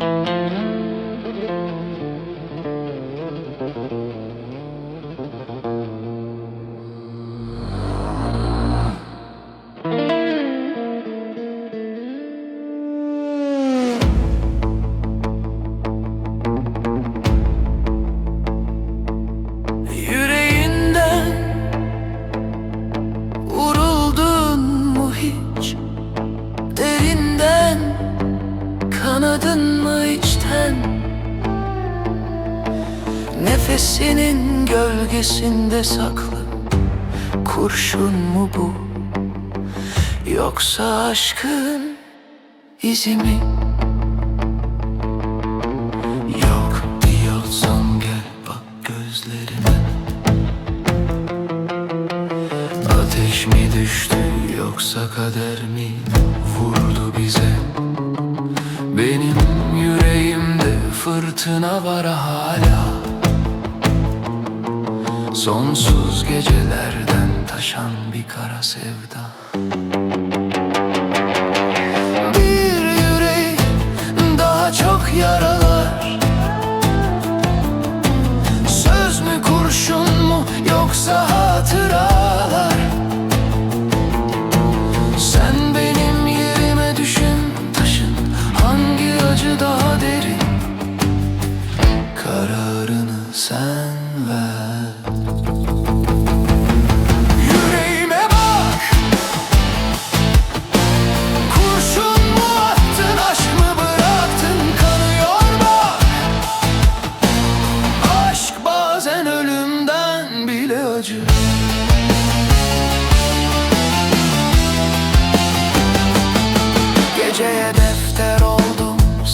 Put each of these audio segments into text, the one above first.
Yüreğinden Nefesinin gölgesinde saklı kurşun mu bu? Yoksa aşkın izi mi? Yok diyorsan gel bak gözlerime Ateş mi düştü yoksa kader mi vurdu bize Benim yüreğimde fırtına var hala Sonsuz gecelerden taşan bir kara sevda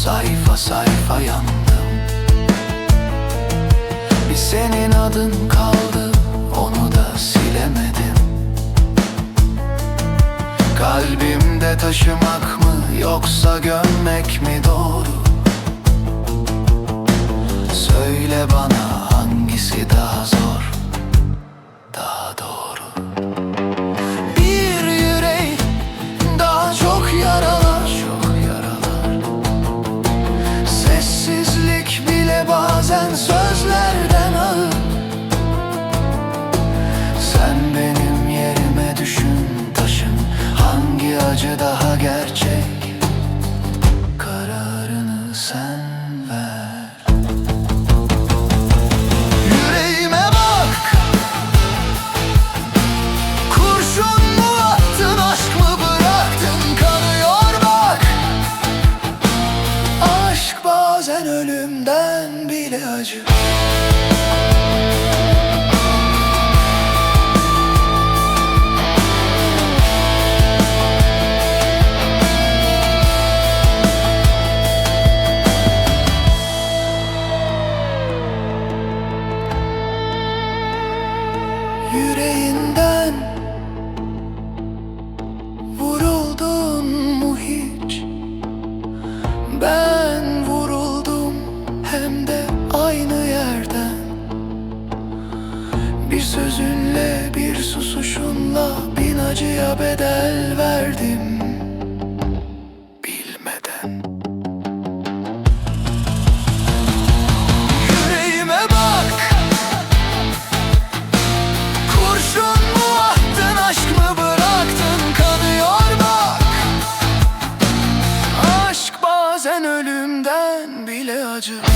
sayfa sayfa yandım. Bir senin adın kaldı onu da silemedim. Kalbimde taşımak mı yoksa gömmek and so Yüreğinden Vuruldun mu hiç? Ben vuruldum hem de aynı yerden Bir sözünle bir susuşunla bin acıya bedel verdim you